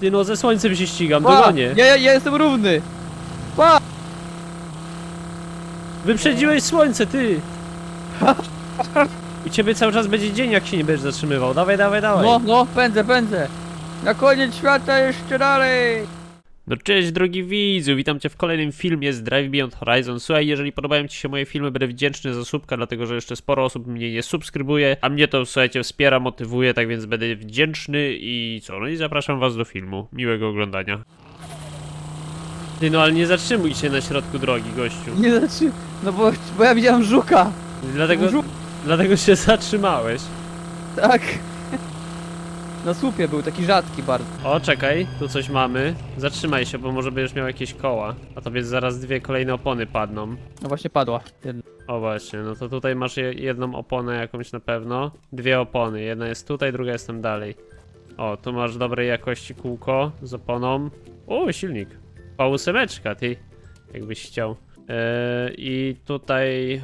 Ty no, ze słońcem się ścigam, Pa! dogonię. Ja, ja, ja jestem równy! Pa! Wyprzedziłeś słońce, ty! I ciebie cały czas będzie dzień, jak się nie będziesz zatrzymywał. Dawaj, dawaj, dawaj. No, no, pędzę, pędzę! Na koniec świata jeszcze dalej! No cześć drogi widzu, witam cię w kolejnym filmie z Drive Beyond Horizon. Słuchaj, jeżeli podobają ci się moje filmy, będę wdzięczny za subka, dlatego że jeszcze sporo osób mnie nie subskrybuje, a mnie to, słuchajcie, wspiera, motywuje, tak więc będę wdzięczny i co, no i zapraszam was do filmu. Miłego oglądania. Ty no, ale nie zatrzymuj się na środku drogi, gościu. Nie znaczy, no bo, bo ja widziałem żuka! Dlatego, dlatego się zatrzymałeś. Tak! Na słupie był taki rzadki bardzo. O, czekaj, tu coś mamy. Zatrzymaj się, bo może będziesz miał jakieś koła. A to więc zaraz dwie kolejne opony padną. No właśnie padła. Jedna. O właśnie, no to tutaj masz je- jedną oponę jakąś na pewno. Dwie opony, jedna jest tutaj, druga jest tam dalej. O, tu masz dobrej jakości kółko z oponą. O, silnik. Półsemeczka, ty. Jakbyś chciał. Yy, I tutaj...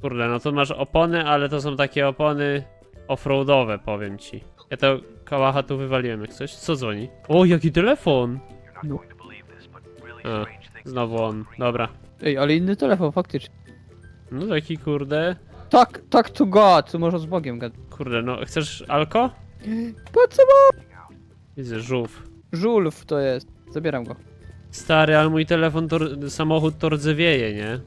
Kurde, no tu masz opony, ale to są takie opony offroadowe, powiem ci. Ja to kałacha tu wywaliłem jak coś. Co dzwoni? O, jaki telefon! A, znowu on. Dobra. Ej, ale inny telefon, faktycznie. No taki kurde... Tak, tak to God, co może z Bogiem gadać. Kurde, no chcesz alko? Po co ma? Widzę żółw. Żulf to jest. Zabieram go. Stary, ale mój telefon, to, samochód to rdzewieje, nie?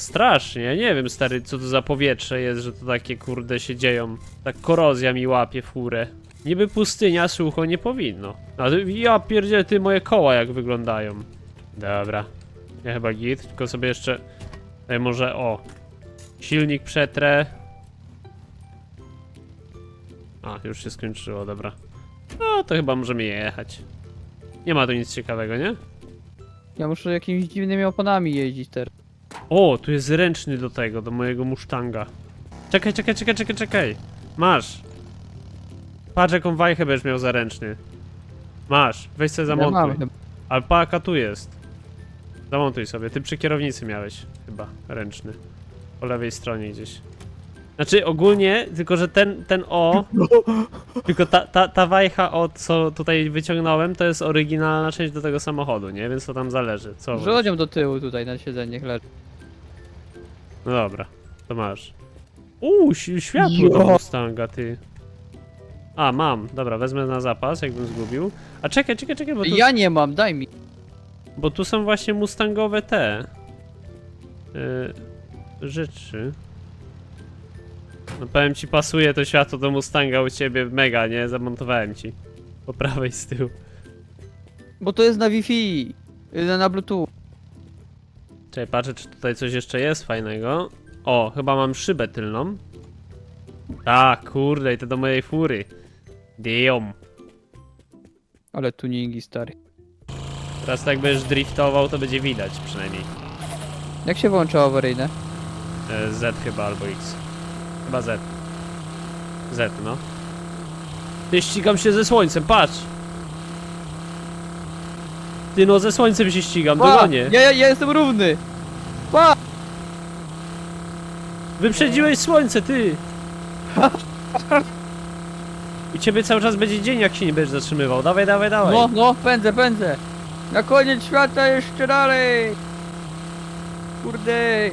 Strasznie, nie wiem stary, co to za powietrze jest, że to takie kurde się dzieją. Tak korozja mi łapie furę. Niby pustynia, sucho nie powinno. A ja pierdzielę, ty moje koła jak wyglądają. Dobra. Ja chyba git, tylko sobie jeszcze... Tutaj może, o. Silnik przetrę. A, już się skończyło, dobra. No, to chyba możemy jechać. Nie ma tu nic ciekawego, nie? Ja muszę jakimiś dziwnymi oponami jeździć teraz. O, tu jest ręczny do tego, do mojego Mustanga. Czekaj, czekaj, czekaj, czekaj, czekaj. Masz. Patrz jaką wajchę będziesz miał za ręczny. Masz, weź sobie Ja zamontuj. chyba. Alpaka tu jest. Zamontuj sobie, ty przy kierownicy miałeś chyba ręczny. Po lewej stronie gdzieś. Znaczy ogólnie, tylko że ten, ten O, tylko ta, ta, ta wajcha o co tutaj wyciągnąłem, to jest oryginalna część do tego samochodu, nie? Więc to tam zależy. Co? wolisz? Rzodzią do tyłu tutaj na siedzenie, leży. No dobra, to masz. Uuu, światło do Mustanga, ty. A, mam. Dobra, wezmę na zapas, jakbym zgubił. A czekaj, czekaj, czekaj, bo tu, Ja nie mam, daj mi. bo tu są właśnie Mustangowe te... Yy, rzeczy. No powiem ci, pasuje to światło do Mustanga u ciebie mega, nie? Zamontowałem ci. Po prawej z tyłu. Bo to jest na Wi-Fi. y, na Bluetooth. Czekaj, patrzę, czy tutaj coś jeszcze jest fajnego. O, chyba mam szybę tylną. Tak, kurde, i to do mojej fury. Damn. Ale tuningi stary. Teraz tak będziesz driftował, to będzie widać przynajmniej. Jak się włącza awaryjne? E, Z chyba albo X. Chyba Z. Z, no. Ty ścigam się ze słońcem, patrz! Ty no, ze słońcem się ścigam, Pa! dogonię. Ja, ja, ja jestem równy! Pa! Wyprzedziłeś słońce, ty! I ciebie cały czas będzie dzień, jak się nie będziesz zatrzymywał. Dawaj, dawaj, dawaj. No, no, pędzę, pędzę! Na koniec świata jeszcze dalej! Kurde!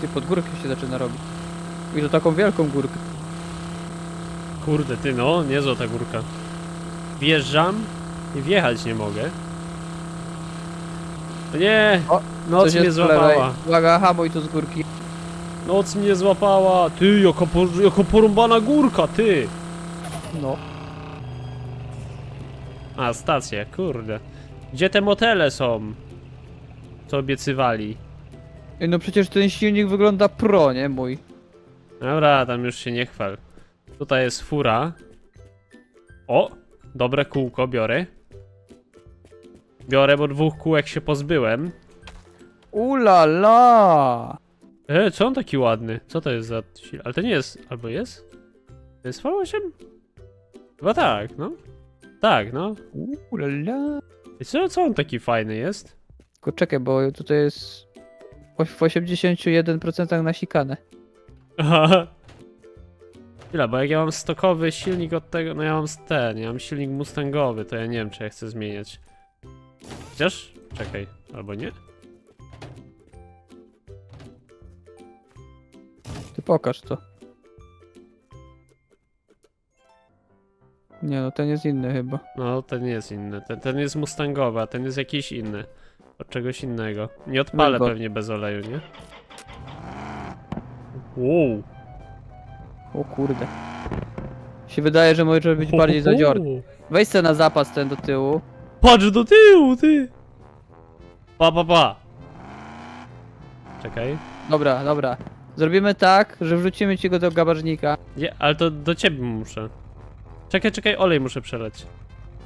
Ty, pod górkę się zaczyna robić. I to taką wielką górkę. Kurde, ty no, niezła ta górka. Wjeżdżam i wjechać nie mogę. No nie! O, Noc mnie złapała. Uwaga, hamuj tu z górki. Noc mnie złapała. Ty, jaka, por, jaka porąbana górka, ty! No. A, stacja, kurde. Gdzie te motele są? Co obiecywali? Ej, No przecież ten silnik wygląda pro, nie mój. Dobra, tam już się nie chwal. Tutaj jest fura. O! Dobre kółko biorę. Biorę, bo dwóch kółek się pozbyłem. Ula la! E, co on taki ładny? Co to jest za... sil- Ale to nie jest... Albo jest? To jest V8? Chyba tak, no. Tak, no. Ula la! I co, co on taki fajny jest? Tylko czekaj, bo tutaj jest w 81% nasikane. Aha. Chwila, bo jak ja mam stokowy silnik od tego, no ja mam ten, ja mam silnik mustangowy, to ja nie wiem, czy ja chcę zmieniać. Chociaż? Czekaj, albo nie? Ty pokaż to. Nie no, ten jest inny chyba. No, ten jest inny. Ten, ten jest mustangowy, a ten jest jakiś inny. Od czegoś innego. Nie odpalę pewnie bez oleju, nie? Wow. O kurde. Się wydaje, że może być bardziej zadziorny. Weź se na zapas ten do tyłu. Patrz do tyłu, ty! Pa, pa, pa. Czekaj. Dobra, dobra. Zrobimy tak, że wrzucimy ci go do gabarznika. Nie, ale to do ciebie muszę. Czekaj, czekaj, olej muszę przeleć.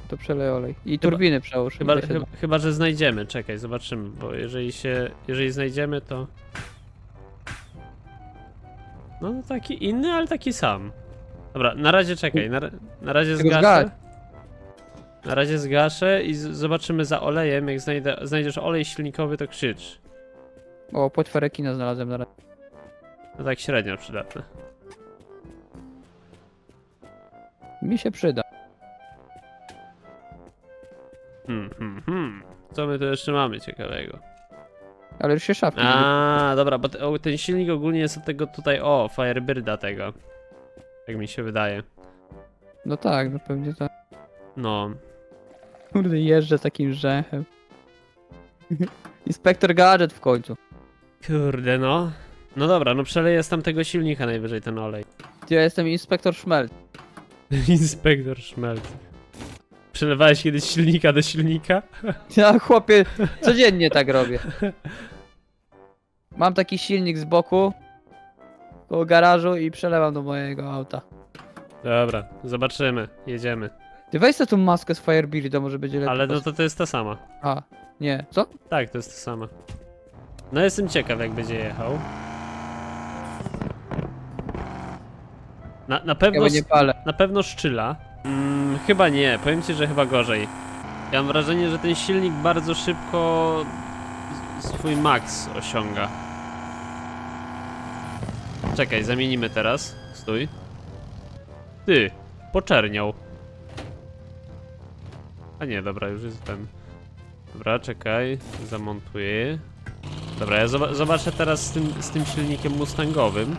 To przelej olej. I turbiny przełóż. Chyba, ile się chy, da. chyba, że znajdziemy. Czekaj, zobaczymy, bo jeżeli się, jeżeli znajdziemy, to... No, taki inny, ale taki sam. Dobra, na razie czekaj, na, ra- na razie zgaszę. Na razie zgaszę i zobaczymy za olejem. Jak znajdę, znajdziesz olej silnikowy, to krzycz. O, płetwę rekina znalazłem na razie. No tak średnio przydatne. Mi się przyda. Hmm, hmm, hmm. Co my tu jeszcze mamy ciekawego? Ale już się szafki. A, dobra, bo te, o, ten silnik ogólnie jest od tego tutaj, o, Firebirda tego. Jak mi się wydaje. wy- No tak, no pewnie tak. No. Kurde, jeżdżę takim rzęchem. Inspektor Gadget w końcu. Kurde, no. No dobra, no przeleję z tamtego silnika najwyżej ten olej. Ja jestem inspektor Szmel. Inspektor Szmelt. Przelewałeś kiedyś silnika do silnika? Ja chłopie, codziennie tak robię. Mam taki silnik z boku koło garażu i przelewam do mojego auta. Dobra, zobaczymy, jedziemy. Ty weź sobie tą maskę z Firebirda, może będzie lepiej. Ale no to to jest ta sama. A, nie, co? Tak, to jest ta sama. No jestem ciekaw jak będzie jechał. Na, na Ja pewno... go nie palę. Na pewno szczyla. Mm, chyba nie, powiem ci, że chyba gorzej. Ja mam wrażenie, że ten silnik bardzo szybko s- swój max osiąga. Czekaj, zamienimy teraz. Stój. Ty, poczerniał. A nie, dobra, już jest ten. Dobra, czekaj, zamontuję. Dobra, ja zoba- zobaczę teraz z tym, z tym silnikiem mustangowym.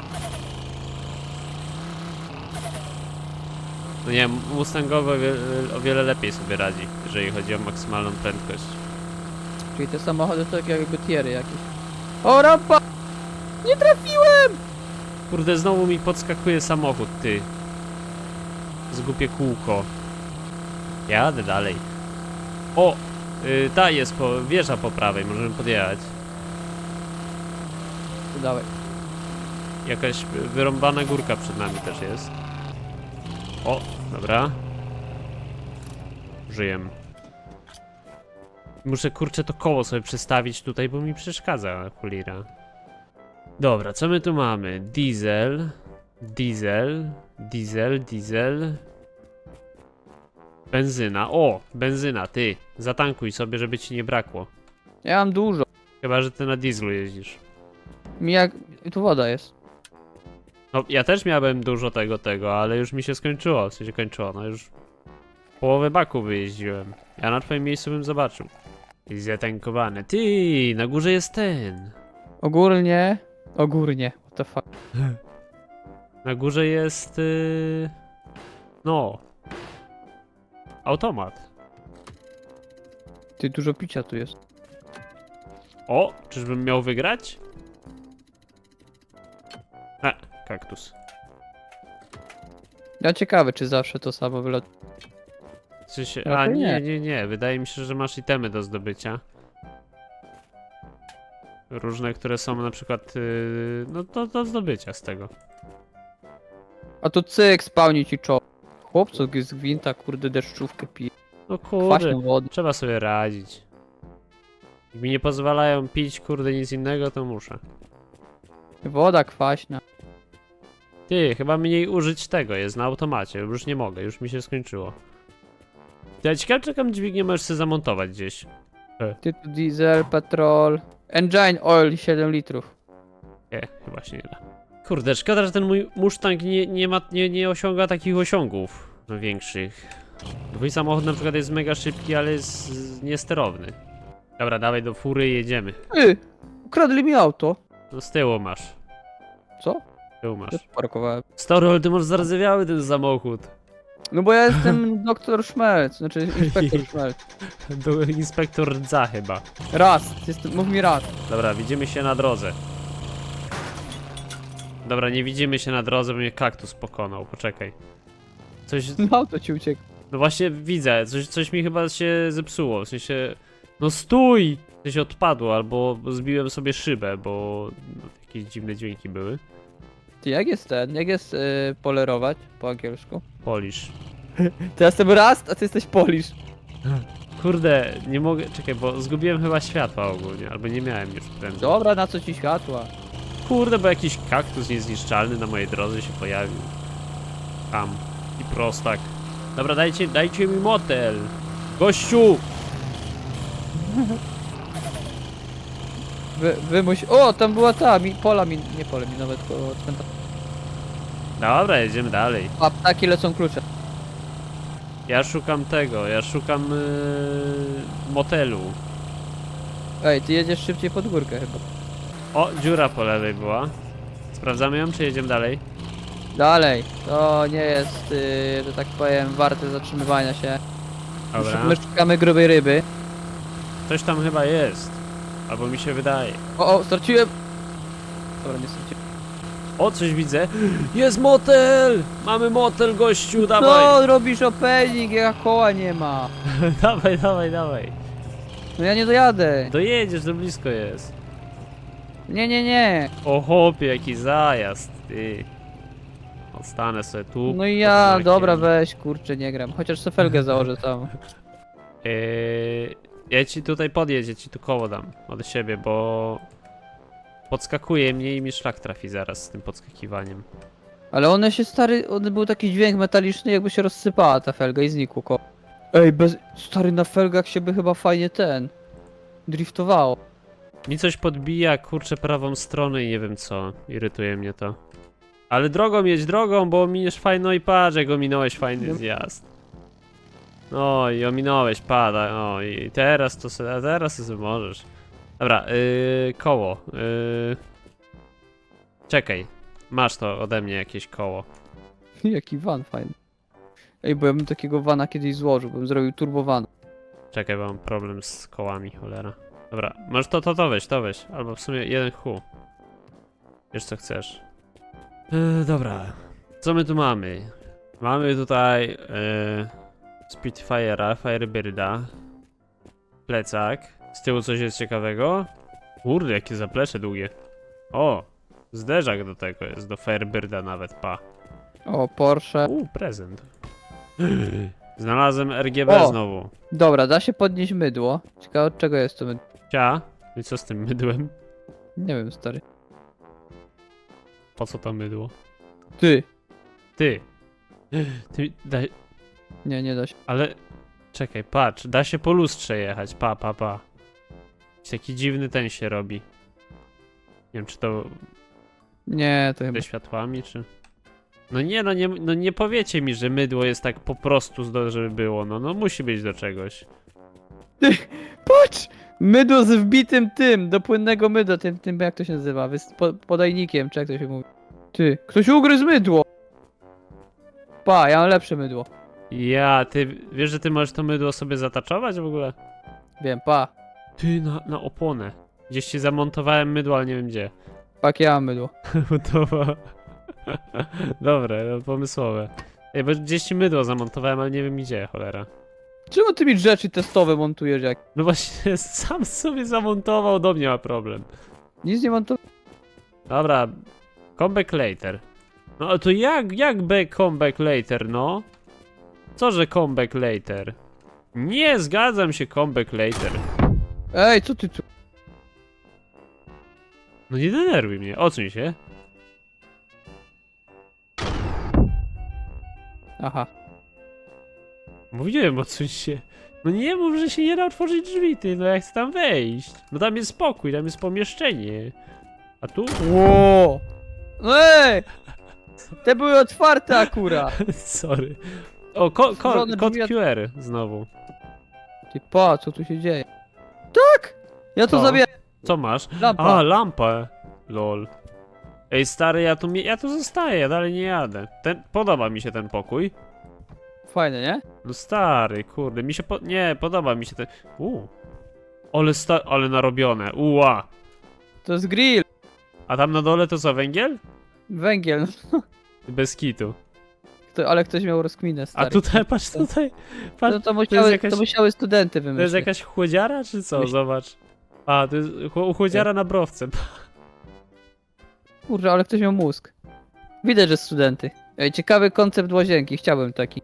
No nie, Mustangowy o wiele, o wiele lepiej sobie radzi, jeżeli chodzi o maksymalną prędkość. Czyli te samochody to tak jakby tiery jakieś. O, rampa! Nie trafiłem! Kurde, znowu mi podskakuje samochód, ty. Zgubię kółko. Jadę dalej. O! Y, ta jest po, wieża po prawej, możemy podjechać. Dawaj. Jakaś wyrąbana górka przed nami też jest. O, dobra. Żyję. Muszę kurczę to koło sobie przestawić tutaj, bo mi przeszkadza kulira. Dobra, co my tu mamy? Diesel, diesel, diesel, diesel. Benzyna. O, benzyna, ty. Zatankuj sobie, żeby ci nie brakło. Ja mam dużo. Chyba, że ty na dieslu jeździsz. Mi jak... Tu woda jest. No, ja też miałem dużo tego, tego, ale już mi się skończyło. W sensie kończyło, no już połowę baku wyjeździłem. Ja na twoim miejscu bym zobaczył. I zatankowany. Ty, na górze jest ten. Ogólnie... Ogórnie. What the fuck. Na górze jest... Yy... No. Automat. Ty, dużo picia tu jest. O, czyżbym miał wygrać? A, kaktus. Ja ciekawy, czy zawsze to samo wylot. W sensie, a Raczej nie, nie. nie, nie. Wydaje mi się, że masz itemy do zdobycia. Różne, które są na przykład, yy, no do, do zdobycia z tego. A tu cyk, spełni ci czoło. Chłopcu z gwinta, kurde, deszczówkę pije. No kurde, wodę. trzeba sobie radzić. Jak mi nie pozwalają pić, kurde, nic innego, to muszę. Woda kwaśna. Ty, chyba mniej użyć tego jest na automacie, już nie mogę, już mi się skończyło. Ty, Ja ciekawe, czekam dźwignię możesz sobie zamontować gdzieś. Ty tu diesel, petrol. Engine oil 7 litrów. Nie, chyba się nie da. Kurde, szkoda, że ten mój Mustang nie, nie ma, nie, nie osiąga takich osiągów większych. Twój samochód na przykład jest mega szybki, ale jest niesterowny. Dobra, dawaj do fury i jedziemy. Ty, ukradli mi auto. No z tyłu masz. Co? Z tyłu masz. Ja parkowałem. Stary, ale ty masz zardzewiały ten samochód. No bo ja jestem doktor Szmelc, znaczy inspektor Szmelc. To inspektor rdza chyba. Raz, jestem, mów mi raz. Dobra, widzimy się na drodze. Dobra, nie widzimy się na drodze, bo mnie kaktus pokonał. Poczekaj. Coś. No auto ci uciekł. No właśnie widzę, coś, coś mi chyba się zepsuło. W sensie. No stój! Coś odpadło, albo zbiłem sobie szybę, bo jakieś dziwne dźwięki były. Ty, jak jest ten, jak jest y, polerować po angielsku? Polisz. To ja jestem raz, a ty jesteś polisz. Kurde, nie mogę. Czekaj, bo zgubiłem chyba światła ogólnie, albo nie miałem już prędzej. Dobra, na co ci światła? Kurde, bo jakiś kaktus niezniszczalny na mojej drodze się pojawił. Tam. I prostak. Dobra, dajcie, dajcie mi motel. Gościu! Wy, wymuś... O, tam była ta, mi, pola mi, nie pole minowe, tylko cmentarz. Dobra, jedziemy dalej. A ptaki lecą klucze. Ja szukam tego, ja szukam yy, motelu. Ej, ty jedziesz szybciej pod górkę chyba. O, dziura po lewej była. Sprawdzamy ją, czy jedziemy dalej? Dalej, to nie jest, y, że tak powiem, warte zatrzymywania się. Dobra. My szukamy grubej ryby. Coś tam chyba jest. Albo mi się wydaje. O, o, straciłem! Dobra, nie straciłem. O, coś widzę. Jest motel! Mamy motel, gościu, dawaj! No, robisz opening, jak koła nie ma. dawaj, dawaj, dawaj. No ja nie dojadę. Dojedziesz, to blisko jest. Nie, nie, nie. O chłopie, jaki zajazd, ty. Odstanę sobie tu. No i pod ja, znakiem. dobra, weź, kurczę, nie gram. Chociaż sobie felgę założę tam. Yy, ja ci tutaj podjedzie, ja ci tu koło dam od siebie, bo podskakuje mnie i mi szlak trafi zaraz z tym podskakiwaniem. Ale one się stary, on był taki dźwięk metaliczny, jakby się rozsypała ta felga i znikło ko. Ej, bez, stary, na felgach się by chyba fajnie ten, driftowało. Mi coś podbija, kurczę, prawą stronę i nie wiem co. Irytuje mnie to. Ale drogą jedź drogą, bo miniesz fajno i patrz, jak ominąłeś fajny zjazd. No i ominąłeś, pada, no i teraz to a teraz to sobie możesz. Dobra, yy, koło. Yy... Czekaj, masz to ode mnie jakieś koło. Jaki van fajny. Ej, bo ja bym takiego vana kiedyś złożył, bym zrobił turbo van. Czekaj, bo mam problem z kołami, cholera. Dobra, masz to, to, to weź, to weź. Albo w sumie jeden hu. Wiesz co chcesz. E, dobra, co my tu mamy? Mamy tutaj e, Spitfire'a, Firebirda, plecak. Z tyłu coś jest ciekawego? Kurde, jakie zaplecze długie. O, zderzak do tego jest, do Firebirda nawet, pa. O, Porsche. U, prezent. Znalazłem RGB O! znowu. Dobra, da się podnieść mydło. Ciekawe od czego jest to mydło. Cia? I co z tym mydłem? Nie wiem, stary. Po co to mydło? Ty. Ty. Ty, daj, Nie, nie da się. ale... Czekaj, patrz, da się po lustrze jechać, pa, pa, pa. Jakiś Taki dziwny ten się robi. Nie wiem, czy to Nie, to chyba. ze światłami, czy... No nie, no nie, no nie powiecie mi, że mydło jest tak po prostu, zdo- żeby było, no, no musi być do czegoś. Patrz! Mydło z wbitym tym, do płynnego mydła, tym, tym jak to się nazywa, Wys- po, podajnikiem, czy jak to się mówi. Ty, ktoś ugryzł mydło! Pa, ja mam lepsze mydło. Ja, ty, wiesz, że ty możesz to mydło sobie zataczować w ogóle? Wiem, pa. Ty, na, na oponę. Gdzieś ci zamontowałem mydło, ale nie wiem gdzie. Pak, ja mam mydło. Gotowa. Dobre, no, pomysłowe. Ej, bo gdzieś ci mydło zamontowałem, ale nie wiem gdzie, cholera. Czemu ty mi rzeczy testowe montujesz jak? No właśnie, sam sobie zamontował, do mnie ma problem. Nic nie montowałem. Dobra, comeback later. No ale to jak, jak back comeback later, no? Co, że comeback later? Nie, zgadzam się, comeback later. Ej, co ty tu? No nie denerwuj mnie, odsuń się. Aha. Mówiłem, odsuń się. No nie mów, że się nie da otworzyć drzwi, ty, no ja chcę tam wejść. No tam jest spokój, tam jest pomieszczenie. A tu? Ło! No ej! Te były otwarte akurat. Sorry. O, ko, ko, kod drzwi od- QR znowu. Ty pa, co tu się dzieje? Tak! Ja to Co? zabieram. Co masz? Lampa. A, lampę. Lol. Ej, stary, ja tu, ja tu zostaję, ja dalej nie jadę. Ten, podoba mi się ten pokój. Fajne, nie? No stary, kurde, mi się po... Nie, podoba mi się ten... Uuu. Ale sta... ale narobione, uła. To jest grill. A tam na dole to co, węgiel? Węgiel. Bez kitu. To, ale ktoś miał rozkminę, stary. A tutaj, patrz tutaj, patrz, No to, musiały, jakaś- to musiały studenty to jest wymyślić. jakaś chłodziara, czy co? Zobacz. A, to jest chło- chłodziara na browce. Kurde, ale ktoś miał mózg. Widać, że studenty. Ej, ciekawy koncept łazienki, chciałbym taki.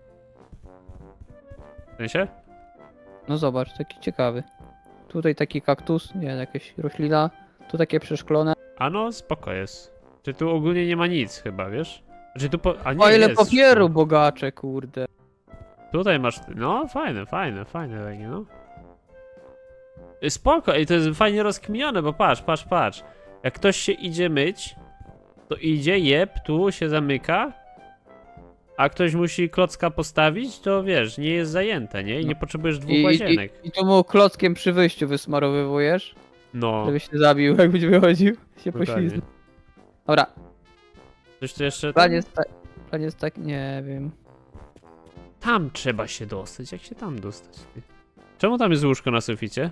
No zobacz, taki ciekawy. Tutaj taki kaktus, nie jakaś roślina. Tu takie przeszklone. A no, spoko jest. Czy tu ogólnie nie ma nic chyba, wiesz? Czy tu po... A nie, O ile jest papieru, bogacze, kurde. Tutaj masz... No, fajne, fajne, fajne takie, no. Y, Spoko, i to jest fajnie rozkminione, bo patrz, patrz, patrz. Jak ktoś się idzie myć, to idzie, jeb, tu się zamyka, a ktoś musi klocka postawić, to wiesz, nie jest zajęte, nie? I nie potrzebujesz dwóch I, i, łazienek. I tu mu klockiem przy wyjściu wysmarowywujesz, No, żeby się zabił, jakbyś wychodził. Się dokładnie. poślizgnął. Dobra, Coś tu jeszcze... plan jest, ta, plan jest tak, nie wiem. Tam trzeba się dostać, jak się tam dostać? ty? Czemu tam jest łóżko na suficie?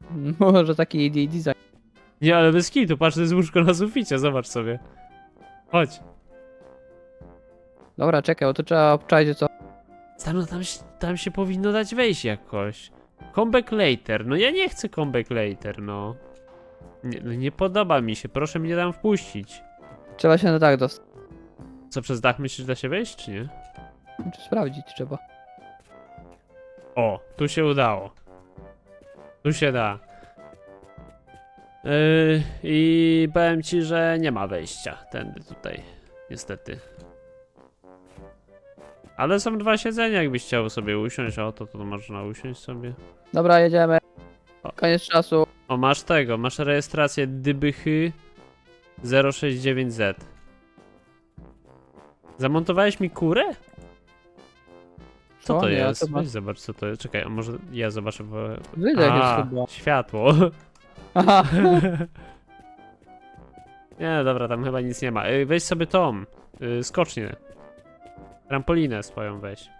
Może taki design. Nie, ale bez kitu, patrz, to jest łóżko na suficie, zobacz sobie. Chodź. Dobra, czekaj, bo to trzeba obczaić co. Tam, tam, się, tam się powinno dać wejść jakoś. Comeback later. No ja nie chcę comeback later, no. Nie, no nie podoba mi się, proszę mnie tam wpuścić. Trzeba się na tak dostać. Co, przez dach myślisz, da się wejść, czy nie? Czy sprawdzić trzeba. O, tu się udało. Tu się da. Yy, I powiem ci, że nie ma wejścia tędy tutaj. Niestety. Ale są dwa siedzenia, jakbyś chciał sobie usiąść. O, to, to można usiąść sobie. Dobra, jedziemy. Koniec czasu. O, masz tego, masz rejestrację dybychy 069Z. Zamontowałeś mi kurę? Co to nie, jest? Weź zobacz co to jest. Czekaj, a może ja zobaczę, bo... A, chyba. światło. Aha. nie, dobra, tam chyba nic nie ma. Ej, Weź sobie tą, y, skocznię. Trampolinę swoją weź.